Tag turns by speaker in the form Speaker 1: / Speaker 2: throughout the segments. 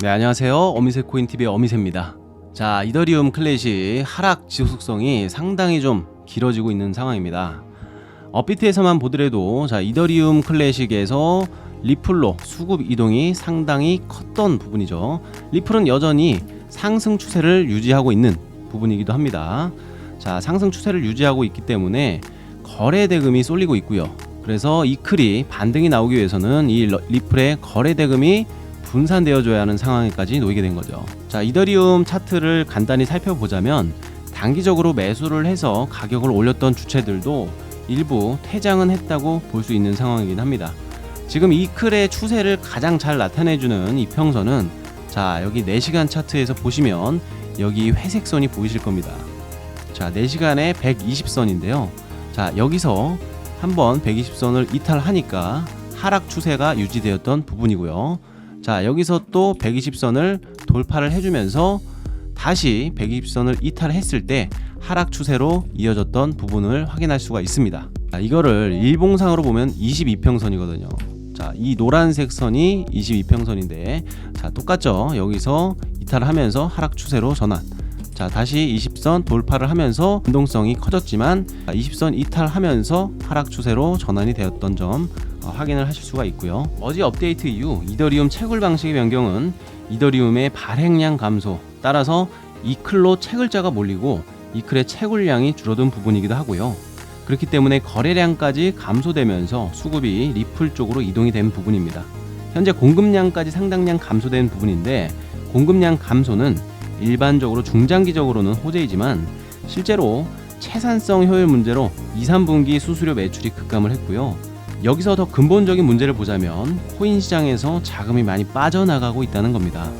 Speaker 1: 네, 안녕하세요. 어미새 코인TV의 어미새입니다. 자, 이더리움 클래식 하락 지속성이 상당히 좀 길어지고 있는 상황입니다. 업비트에서만 보더라도 자, 이더리움 클래식에서 리플로 수급 이동이 상당히 컸던 부분이죠. 리플은 여전히 상승 추세를 유지하고 있는 부분이기도 합니다. 자, 상승 추세를 유지하고 있기 때문에 거래 대금이 쏠리고 있고요. 그래서 이클이 반등이 나오기 위해서는 이 러- 리플의 거래 대금이 분산되어줘야 하는 상황에까지 놓이게 된 거죠. 자, 이더리움 차트를 간단히 살펴보자면 단기적으로 매수를 해서 가격을 올렸던 주체들도 일부 퇴장은 했다고 볼 수 있는 상황이긴 합니다. 지금 이 클의 추세를 가장 잘 나타내주는 이 평선은 자, 여기 4시간 차트에서 보시면 여기 회색 선이 보이실 겁니다. 자, 4시간에 120선인데요. 자, 여기서 한번 120선을 이탈하니까 하락 추세가 유지되었던 부분이고요. 자, 여기서 또 120선을 돌파를 해주면서 다시 120선을 이탈했을 때 하락 추세로 이어졌던 부분을 확인할 수가 있습니다. 자, 이거를 일봉상으로 보면 22평선이거든요. 자, 이 노란색 선이 22평선인데, 자, 똑같죠? 여기서 이탈하면서 하락 추세로 전환. 자, 다시 20선 돌파를 하면서 운동성이 커졌지만, 20선 이탈하면서 하락 추세로 전환이 되었던 점 어, 확인을 하실 수가 있고요. 어제 업데이트 이후 이더리움 채굴 방식의 변경은 이더리움의 발행량 감소 따라서 이클로 채굴자가 몰리고 이클의 채굴량이 줄어든 부분이기도 하고요. 그렇기 때문에 거래량까지 감소되면서 수급이 리플 쪽으로 이동이 된 부분입니다. 현재 공급량까지 상당량 감소된 부분인데 공급량 감소는 일반적으로 중장기적으로는 호재이지만 실제로 채산성 효율 문제로 2, 3분기 수수료 매출이 급감을 했고요. 여기서 더 근본적인 문제를 보자면 코인 시장에서 자금이 많이 빠져나가고 있다는 겁니다.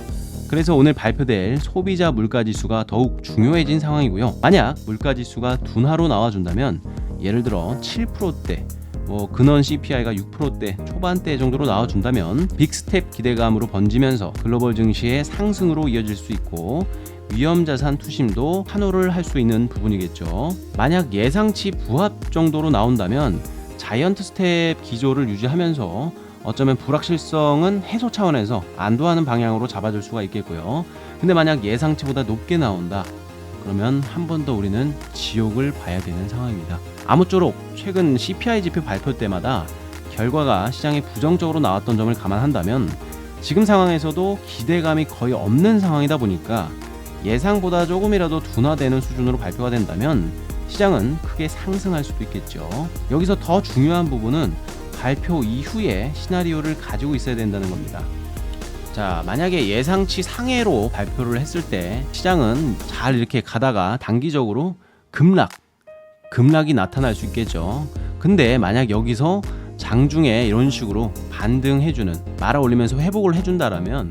Speaker 1: 그래서 오늘 발표될 소비자 물가 지수가 더욱 중요해진 상황이고요. 만약 물가 지수가 둔화로 나와준다면 예를 들어 7%대, 뭐 근원 CPI가 6%대 초반대 정도로 나와준다면 빅스텝 기대감으로 번지면서 글로벌 증시의 상승으로 이어질 수 있고 위험 자산 투심도 환호를 할 수 있는 부분이겠죠. 만약 예상치 부합 정도로 나온다면 자이언트 스텝 기조를 유지하면서 어쩌면 불확실성은 해소 차원에서 안도하는 방향으로 잡아줄 수가 있겠고요. 근데 만약 예상치보다 높게 나온다. 그러면 한 번 더 우리는 지옥을 봐야 되는 상황입니다. 아무쪼록 최근 CPI 지표 발표 때마다 결과가 시장에 부정적으로 나왔던 점을 감안한다면 지금 상황에서도 기대감이 거의 없는 상황이다 보니까 예상보다 조금이라도 둔화되는 수준으로 발표가 된다면 시장은 크게 상승할 수도 있겠죠. 여기서 더 중요한 부분은 발표 이후에 시나리오를 가지고 있어야 된다는 겁니다. 자, 만약에 예상치 상해로 발표를 했을 때 시장은 잘 이렇게 가다가 단기적으로 급락, 급락이 나타날 수 있겠죠. 근데 만약 여기서 장중에 이런 식으로 반등해주는 말아 올리면서 회복을 해준다라면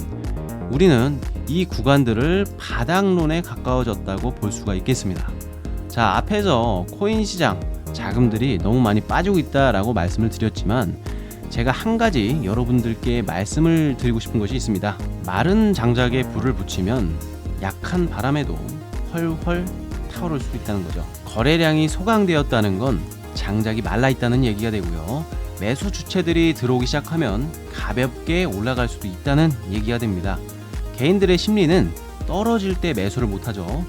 Speaker 1: 우리는 이 구간들을 바닥론에 가까워졌다고 볼 수가 있겠습니다. 자, 앞에서 코인 시장 자금들이 너무 많이 빠지고 있다라고 말씀을 드렸지만 제가 한 가지 여러분들께 말씀을 드리고 싶은 것이 있습니다. 마른 장작에 불을 붙이면 약한 바람에도 헐헐 타오를 수 있다는 거죠. 거래량이 소강되었다는 건 장작이 말라 있다는 얘기가 되고요. 매수 주체들이 들어오기 시작하면 가볍게 올라갈 수도 있다는 얘기가 됩니다. 개인들의 심리는 떨어질 때 매수를 못하죠.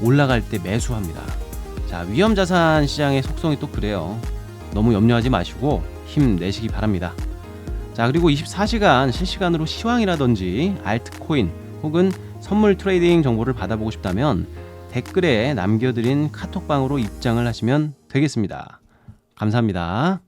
Speaker 1: 올라갈 때 매수합니다. 자, 위험 자산 시장의 속성이 또 그래요. 너무 염려하지 마시고 힘내시기 바랍니다. 자, 그리고 24시간 실시간으로 시황이라든지 알트코인 혹은 선물 트레이딩 정보를 받아보고 싶다면 댓글에 남겨드린 카톡방으로 입장을 하시면 되겠습니다. 감사합니다.